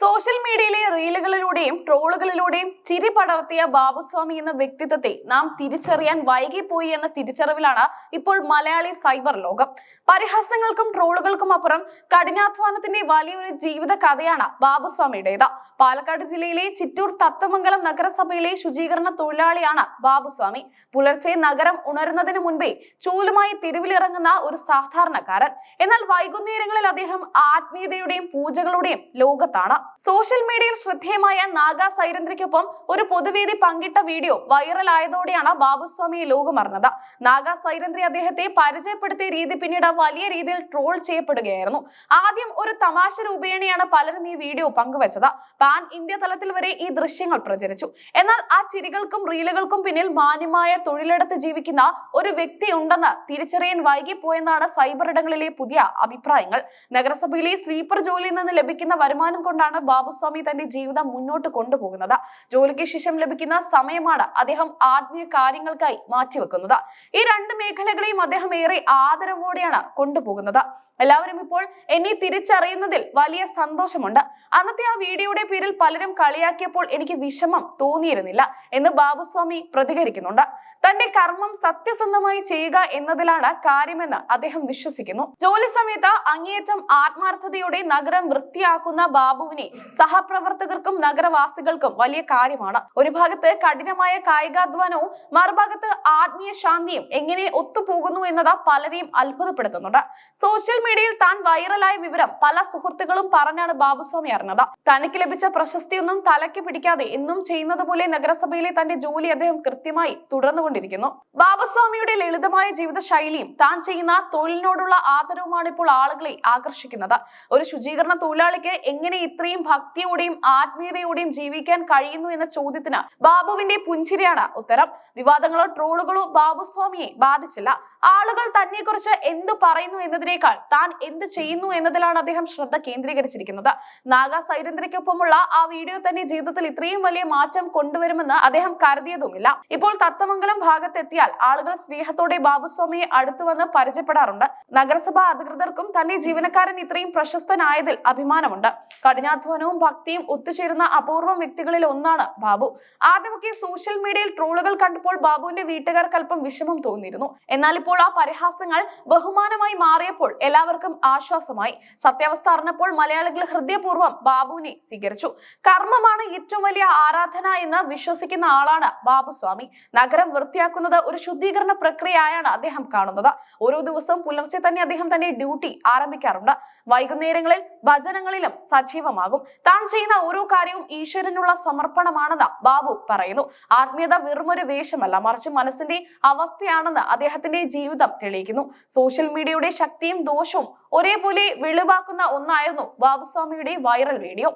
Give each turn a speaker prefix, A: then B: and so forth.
A: Social മീഡിയയിലെ റീലുകളിലൂടെയും ട്രോളുകളിലൂടെയും ചിരി പടർത്തിയ ബാബുസ്വാമി എന്ന വ്യക്തിത്വത്തെ നാം തിരിച്ചറിയാൻ വൈകിപ്പോയി എന്ന തിരിച്ചറിവിലാണ് ഇപ്പോൾ മലയാളി സൈബർ ലോകം. പരിഹാസങ്ങൾക്കും ട്രോളുകൾക്കും അപ്പുറം കഠിനാധ്വാനത്തിന്റെ വലിയൊരു ജീവിത കഥയാണ് ബാബുസ്വാമിയുടേത്. പാലക്കാട് ജില്ലയിലെ ചിറ്റൂർ തത്തമംഗലം നഗരസഭയിലെ ശുചീകരണ തൊഴിലാളിയാണ് ബാബുസ്വാമി. പുലർച്ചെ നഗരം ഉണരുന്നതിന് മുൻപേ ചൂലുമായി തെരുവിലിറങ്ങുന്ന ഒരു സാധാരണക്കാരൻ. എന്നാൽ വൈകുന്നേരങ്ങളിൽ അദ്ദേഹം ആത്മീയതയുടെയും പൂജകളുടെയും ലോകത്താണ്. സോഷ്യൽ മീഡിയയിൽ ശ്രദ്ധേയമായ നാഗ സൈരന്ദ്രയ്ക്കൊപ്പം ഒരു പൊതുവേദി പങ്കിട്ട വീഡിയോ വൈറലായതോടെയാണ് ബാബുസ്വാമിയെ ലോകമറിഞ്ഞത് നാഗ സൈരന്ദ്രി അദ്ദേഹത്തെ പരിചയപ്പെടുത്തിയ രീതി പിന്നീട് വലിയ രീതിയിൽ ട്രോൾ ചെയ്യപ്പെടുകയായിരുന്നു. ആദ്യം ഒരു തമാശ രൂപേണയാണ് പലരും ഈ വീഡിയോ പങ്കുവച്ചത്. പാൻ ഇന്ത്യ തലത്തിൽ വരെ ഈ ദൃശ്യങ്ങൾ പ്രചരിച്ചു. എന്നാൽ ആ ചിരികൾക്കും റീലുകൾക്കും പിന്നിൽ മാന്യമായ തൊഴിലെടുത്ത് ജീവിക്കുന്ന ഒരു വ്യക്തി ഉണ്ടെന്ന് തിരിച്ചറിയാൻ വൈകിപ്പോയെന്നാണ് സൈബർ ഇടങ്ങളിലെ പുതിയ അഭിപ്രായങ്ങൾ. നഗരസഭയിലെ സ്വീപ്പർ ജോലിയിൽ നിന്ന് ലഭിക്കുന്ന വരുമാനം കൊണ്ടാണ് ബാബുസ്വാമി തന്റെ ജീവിതം മുന്നോട്ട് കൊണ്ടുപോകുന്നത്. ജോലിക്ക് ശേഷം ലഭിക്കുന്ന സമയമാണ് അദ്ദേഹം ആത്മീയ കാര്യങ്ങൾക്കായി മാറ്റിവെക്കുന്നത്. ഈ രണ്ട് മേഖലകളെയും അദ്ദേഹം ഏറെ ആദരവോടെയാണ് കൊണ്ടുപോകുന്നത്. എല്ലാവരും ഇപ്പോൾ എന്നെ തിരിച്ചറിയുന്നതിൽ വലിയ സന്തോഷമുണ്ട്. അന്നത്തെ ആ വീഡിയോയുടെ പേരിൽ പലരും കളിയാക്കിയപ്പോൾ എനിക്ക് വിഷമം തോന്നിയിരുന്നില്ല എന്ന് ബാബുസ്വാമി പ്രതികരിക്കുന്നുണ്ട്. തന്റെ കർമ്മം സത്യസന്ധമായി ചെയ്യുക എന്നതിലാണ് കാര്യമെന്ന് അദ്ദേഹം വിശ്വസിക്കുന്നു. ജോലി സമയത്ത് അങ്ങേയറ്റം ആത്മാർത്ഥതയോടെ നഗരം വൃത്തിയാക്കുന്ന ബാബുവിനെ സഹപ്രവർത്തകർക്കും നഗരവാസികൾക്കും വലിയ കാര്യമാണ്. ഒരു ഭാഗത്ത് കഠിനമായ കായികാധ്വാനവും മറുഭാഗത്ത് ആത്മീയ ശാന്തിയും എങ്ങനെ ഒത്തുപോകുന്നു എന്നത് പലരെയും അത്ഭുതപ്പെടുത്തുന്നുണ്ട്. സോഷ്യൽ മീഡിയയിൽ താൻ വൈറലായ വിവരം പല സുഹൃത്തുക്കളും പറഞ്ഞാണ് ബാബുസ്വാമി അറിഞ്ഞത്. തനിക്ക് ലഭിച്ച പ്രശസ്തിയൊന്നും തലയ്ക്ക് പിടിക്കാതെ എന്നും ചെയ്യുന്നത് പോലെ നഗരസഭയിലെ തന്റെ ജോലി അദ്ദേഹം കൃത്യമായി തുടർന്നുകൊണ്ടിരിക്കുന്നു. ബാബുസ്വാമിയുടെ ലളിതമായ ജീവിത ശൈലിയും താൻ ചെയ്യുന്ന തൊഴിലിനോടുള്ള ആദരവുമാണ് ഇപ്പോൾ ആളുകളെ ആകർഷിക്കുന്നത്. ഒരു ശുചീകരണ തൊഴിലാളിക്ക് എങ്ങനെ ഇത്രയും ഭക്തിയോടെയും ആത്മീയതയോടെയും ജീവിക്കാൻ കഴിയുന്നു എന്ന ചോദ്യത്തിന് ബാബുവിന്റെ പുഞ്ചിരിയാണ് ഉത്തരം. വിവാദങ്ങളോ ട്രോളുകളോ ബാബുസ്വാമിയെ ബാധിച്ചില്ല. ആളുകൾ തന്നെ കുറിച്ച് എന്തു പറയുന്നു എന്നതിനേക്കാൾ താൻ എന്ത് ചെയ്യുന്നു എന്നതിലാണ് അദ്ദേഹം ശ്രദ്ധ കേന്ദ്രീകരിച്ചിരിക്കുന്നത്. നാഗ സൈരന്ദ്രയ്ക്കൊപ്പമുള്ള ആ വീഡിയോ തന്നെ ജീവിതത്തിൽ ഇത്രയും വലിയ മാറ്റം കൊണ്ടുവരുമെന്ന് അദ്ദേഹം കരുതിയതുമില്ല. ഇപ്പോൾ തത്തമംഗലം ഭാഗത്തെത്തിയാൽ ആളുകൾ സ്നേഹത്തോടെ ബാബുസ്വാമിയെ അടുത്തു വന്ന് പരിചയപ്പെടാറുണ്ട്. നഗരസഭാ അധികൃതർക്കും തന്റെ ജീവനക്കാരൻ ഇത്രയും പ്രശസ്തനായതിൽ അഭിമാനമുണ്ട്. കഠിനാധ്വാനവും ഭക്തിയും ഒത്തുചേരുന്ന അപൂർവം വ്യക്തികളിൽ ഒന്നാണ് ബാബു. ആദ്യമൊക്കെ സോഷ്യൽ മീഡിയയിൽ ട്രോളുകൾ കണ്ടപ്പോൾ ബാബുവിന്റെ വീട്ടുകാർക്ക് അല്പം വിഷമം തോന്നിയിരുന്നു. എന്നാൽ ഇപ്പോൾ ആ പരിഹാസങ്ങൾ ബഹുമാനമായി മാറിയപ്പോൾ എല്ലാവർക്കും ആശ്വാസമായി. സത്യാവസ്ഥ അറിഞ്ഞപ്പോൾ മലയാളികൾ ഹൃദയപൂർവം ബാബുവിനെ സ്വീകരിച്ചു. കർമ്മമാണ് ഏറ്റവും വലിയ ആരാധന എന്ന് വിശ്വസിക്കുന്ന ആളാണ് ബാബുസ്വാമി. നഗരം വൃത്തിയാക്കുന്നത് ഒരു ശുദ്ധീകരണ പ്രക്രിയയായാണ് അദ്ദേഹം കാണുന്നത്. ഓരോ ദിവസവും പുലർച്ചെ തന്നെ അദ്ദേഹം തന്റെ ഡ്യൂട്ടി ആരംഭിക്കാറുണ്ട്. വൈകുന്നേരങ്ങളിൽ ഭജനങ്ങളിലും സജീവമാകും. താൻ ചെയ്യുന്ന ഓരോ കാര്യവും ഈശ്വരനുള്ള സമർപ്പണമാണെന്ന് ബാബു പറയുന്നു. ആത്മീയത വെറുമൊരു വേഷമല്ല മറിച്ച് മനസ്സിന്റെ അവസ്ഥയാണെന്ന് അദ്ദേഹത്തിന്റെ ജീവിതം തെളിയിക്കുന്നു. സോഷ്യൽ മീഡിയയുടെ ശക്തിയും ദോഷവും ഒരേപോലെ വെളിവാക്കുന്ന ഒന്നായിരുന്നു ബാബുസ്വാമിയുടെ വൈറൽ വീഡിയോ.